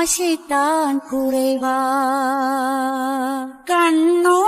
ஆசைத்தான் குறைவா கண்ணோ